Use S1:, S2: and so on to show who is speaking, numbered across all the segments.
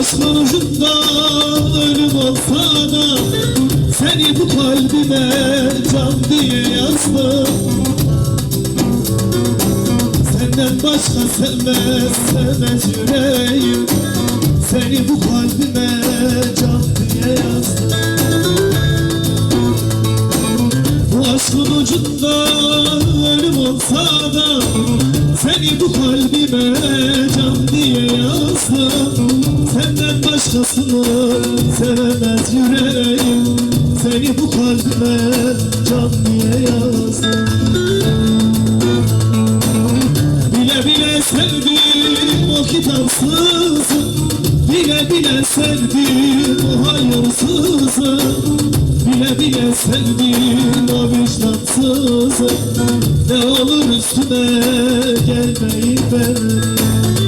S1: Aşkın ucundan Seni bu kalbime can diye yazdım. Senden başka sevmez sevmez yüreğim. Seni bu kalbime can diye yazdım. Bu aşkın ucundan Seni bu kalbime can diye yazdım sevemez yüreğim Seni bu kalbime can diye yazdım. Bile bile sevdim o kitapsızı Bile bile sevdim o hayırsızı. Bile bile sevdim o vicdansızı Ne olur üstüme gelmeyin benim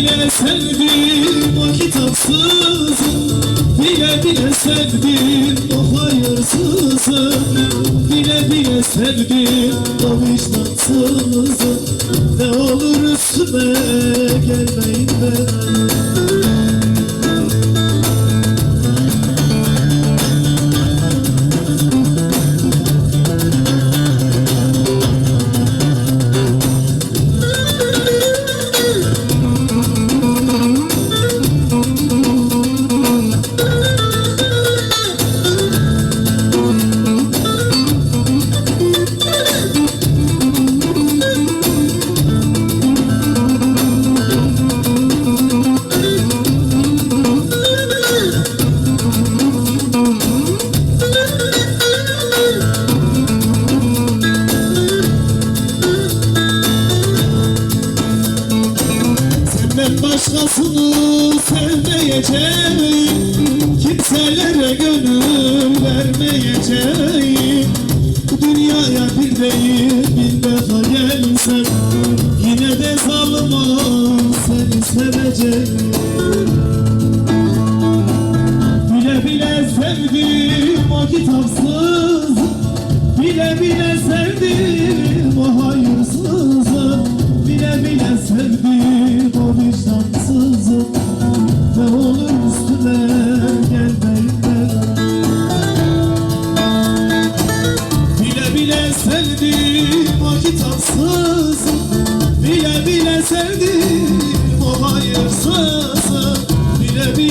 S1: Bile sevdim o kitapsızı Bile bile sevdim o hayırsızı Bile bile sevdim o vicdansızı Ne olur üstüme gelmeyin benim Senden başkasını sevmeyeceğim. Kimselere gönül vermeyeceğim. Dünyaya bir değil bin defa gelsem Yine de zalim seni seveceğim. Bile bile sevdim o kitapsız Bile bile sevdim o kitapsız Bile bile sevdim o hayırsızı Bile bile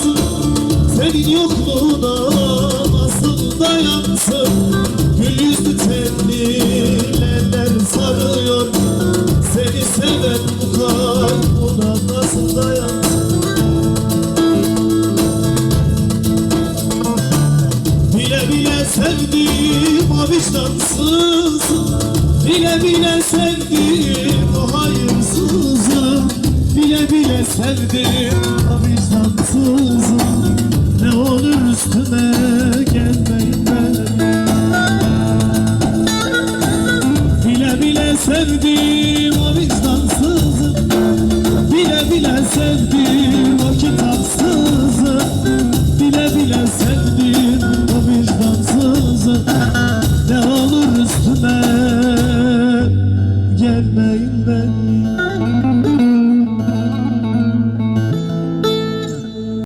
S1: yaşasın Senin yokluğuna nasıl dayansın? Gül yüzlü tenli eller sarıyor Seni seven bu kalp buna nasıl dayansın? Bile bile sevdim o vicdansız. Bile bile sevdim o hayırsızı Bile bile sevdim o Ne olur üstüme gelmeyin ben. Bile bile sevdim o vicdansızı Bile bile sevdim